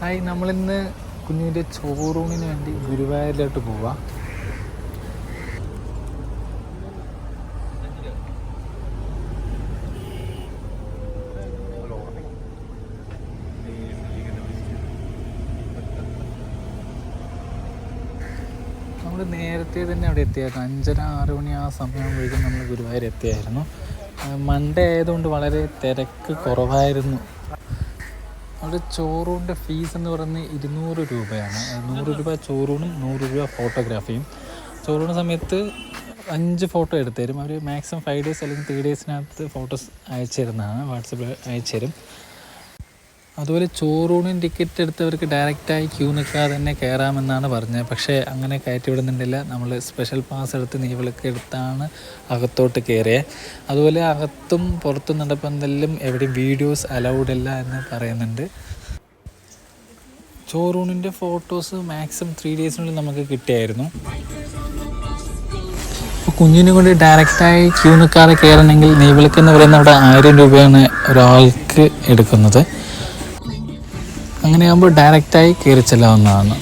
Hi നമ്മളിന്ന് കുഞ്ഞിന്റെ ചോറൂണിന് വേണ്ടി ഗുരുവായൂരിലോട്ട് പോവാം. നമ്മൾ നേരത്തെ തന്നെ അവിടെ എത്തിയായിരുന്നു. അഞ്ചര ആറ് മണി ആ സമയമാകുമ്പോഴേക്കും നമ്മൾ ഗുരുവായൂർ എത്തിയായിരുന്നു. മൺഡേ ആയതുകൊണ്ട് വളരെ തിരക്ക് കുറവായിരുന്നു. അവിടെ ചോറൂണിന്റെ ഫീസ് എന്ന് പറയുന്നത് ഇരുന്നൂറ് രൂപയാണ്. നൂറ് രൂപ ചോറൂണും നൂറ് രൂപ ഫോട്ടോഗ്രാഫിയും ചോറൂണ് സമയത്ത് അഞ്ച് ഫോട്ടോ എടുത്തു തരും അവർ മാക്സിമം ഫൈവ് ഡേയ്സ് അല്ലെങ്കിൽ ത്രീ ഡേയ്സിനകത്ത് ഫോട്ടോസ് അയച്ചു തരുന്നതാണ് വാട്സപ്പിൽ അയച്ചു തരും അതുപോലെ ചോറൂണിന് ടിക്കറ്റ് എടുത്തവർക്ക് ഡയറക്റ്റായി ക്യൂ നിൽക്കാതെ തന്നെ കയറാമെന്നാണ് പറഞ്ഞത്. പക്ഷേ അങ്ങനെ കയറ്റി വിടുന്നുണ്ടില്ല നമ്മൾ സ്പെഷ്യൽ പാസ് എടുത്ത് നീവിളക്ക് എടുത്താണ് അകത്തോട്ട് കയറിയത് അതുപോലെ അകത്തും പുറത്തും നടപ്പന്തലിലും എവിടെയും വീഡിയോസ് അലൗഡ് അല്ല എന്ന് പറയുന്നുണ്ട്. ചോറൂണിന്റെ ഫോട്ടോസ് മാക്സിമം ത്രീ ഡേയ്സിനുള്ളിൽ നമുക്ക് കിട്ടിയായിരുന്നു. കുഞ്ഞിനെ കൊണ്ട് ഡയറക്റ്റായി ക്യൂ നിൽക്കാതെ കയറണമെങ്കിൽ നെയ്വിളക്ക് എന്ന് പറയുന്ന അവിടെ ആയിരം രൂപയാണ് ഒരാൾക്ക് എടുക്കുന്നത്. അങ്ങനെയാകുമ്പോൾ ഡയറക്റ്റായി കയറി ചെല്ലാവുന്നതാണ്.